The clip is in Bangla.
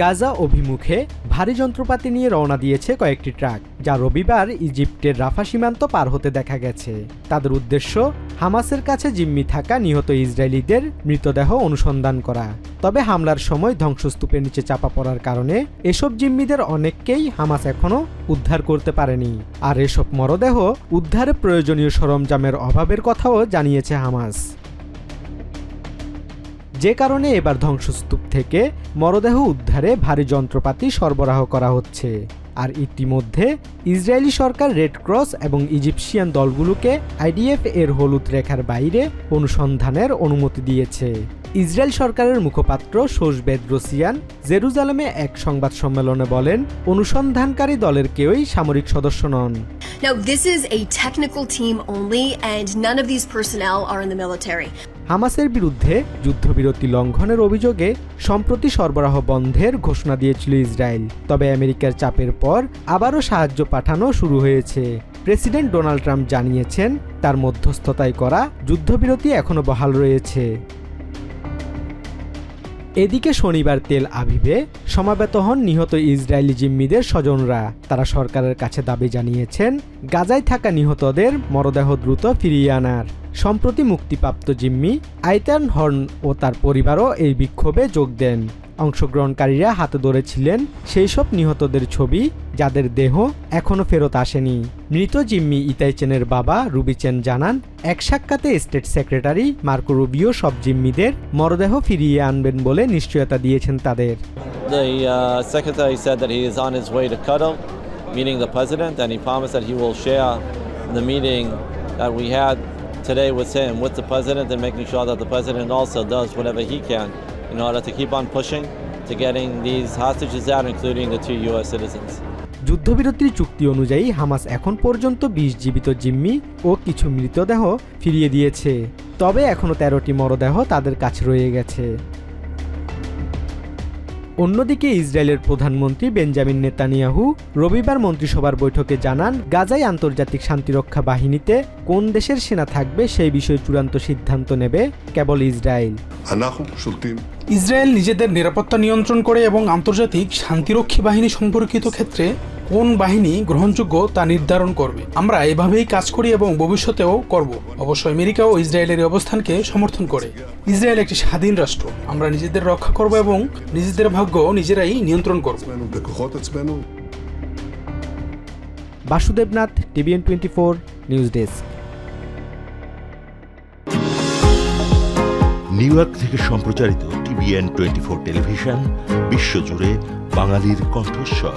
গাজা অভিমুখে ভারী যন্ত্রপাতি নিয়ে রওনা দিয়েছে কয়েকটি ট্রাক, যা রবিবার ইজিপ্টের রাফা সীমান্ত পার হতে দেখা গেছে। তাদের উদ্দেশ্য, হামাসের কাছে জিম্মি থাকা নিহত ইসরায়েলিদের মৃতদেহ অনুসন্ধান করা। তবে হামলার সময় ধ্বংসস্তূপের নিচে চাপা পড়ার কারণে এসব জিম্মিদের অনেককেই হামাস এখনও উদ্ধার করতে পারেনি। আর এসব মরদেহ উদ্ধারে প্রয়োজনীয় সরঞ্জামের অভাবের কথাও জানিয়েছে হামাস। যে কারণে এবার ধ্বংসস্তূপ থেকে মরদেহ উদ্ধারে ভারী যন্ত্রপাতি সরবরাহ করা হচ্ছে। আর ইতিমধ্যে ইসরায়েলি সরকার রেড ক্রস এবং ইজিপশিয়ান দলগুলোকে আইডিএফ এর হলুদ রেখার বাইরে অনুসন্ধানের অনুমতি দিয়েছে। ইসরায়েল সরকারের মুখপাত্র সোসবেদ রোসিয়ান জেরুজালেমে এক সংবাদ সম্মেলনে বলেন অনুসন্ধানকারী দলের কেউই সামরিক সদস্য নন। Now, this is a technical team only, and none of these personnel are in the military. হামাসের বিরুদ্ধে যুদ্ধবিরতি লঙ্ঘনের অভিযোগে সম্প্রতি সরবরাহ বন্ধের ঘোষণা দিয়েছিল ইসরায়েল। তবে আমেরিকার চাপের পর আবারও সাহায্য পাঠানো শুরু হয়েছে। প্রেসিডেন্ট ডোনাল্ড ট্রাম্প জানিয়েছেন, তার মধ্যস্থতায় করা যুদ্ধবিরতি এখনও বহাল রয়েছে। এদিকে শনিবার তেল আবিবে সমাবেত হন নিহত ইসরায়েলি জিম্মিদের স্বজনরা। তারা সরকারের কাছে দাবি জানিয়েছেন, গাজায় থাকা নিহতদের মরদেহ দ্রুত ফিরিয়ে আনার। সম্প্রতি মুক্তিপ্রাপ্ত জিম্মি আইতান হর্ন ও তার পরিবারও এই বিক্ষোভে যোগ দেন। অংশগ্রহণকারীরা হাতে ধরেছিলেন সেই সব নিহতদের ছবি যাদের দেহ এখনও ফেরত আসেনি। মৃত জিম্মি ইতাইচেনের বাবা রুবিচেন জানান এক সাক্ষাতে স্টেট সেক্রেটারি মার্কো রুবিও সব জিম্মিদের মরদেহ ফিরিয়ে আনবেন বলে নিশ্চয়তা দিয়েছেন তাদের। Uh, meeting that we had today with him, with the president, and making sure that the president also does whatever he can in order to keep on pushing to getting these hostages out, including the two U.S. citizens. যুদ্ধবিরতির চুক্তি অনুযায়ী হামাস এখন পর্যন্ত বিশ জীবিত জিম্মি ও কিছু মৃতদেহ ফিরিয়ে দিয়েছে তবে এখনও তেরোটি মরদেহ তাদের কাছে রয়ে গেছে অন্যদিকে ইসরায়েলের প্রধানমন্ত্রী বেঞ্জামিন নেতানিয়াহু রবিবার মন্ত্রিসভার বৈঠকে জানান, গাজায় আন্তর্জাতিক শান্তিরক্ষা বাহিনীতে কোন দেশের সেনা থাকবে সেই বিষয়ে চূড়ান্ত সিদ্ধান্ত নেবে কেবল ইসরায়েল। ইসরায়েল নিজেদের নিরাপত্তা নিয়ন্ত্রণ করে এবং আন্তর্জাতিক শান্তিরক্ষী বাহিনী সম্পর্কিত ক্ষেত্রে কোন বাহিনী গ্রহণযোগ্য তা নির্ধারণ করবে। আমরা এভাবেই কাজ করি এবং ভবিষ্যতেও করব। অবশ্য আমেরিকা ও ইসরায়েলের অবস্থানকে সমর্থন করে। ইসরায়েল একটি স্বাধীন রাষ্ট্র। আমরা নিজেদের রক্ষা করব এবং নিজেদের ভাগ্য নিজেরাই নিয়ন্ত্রণ করব। Basudeb Nath TVN twenty four news desk. New York থেকে সম্প্রচারিত টিভিএন টোয়েন্টি ফোর টেলিভিশন বিশ্বজুড়ে বাঙালির কণ্ঠস্বর।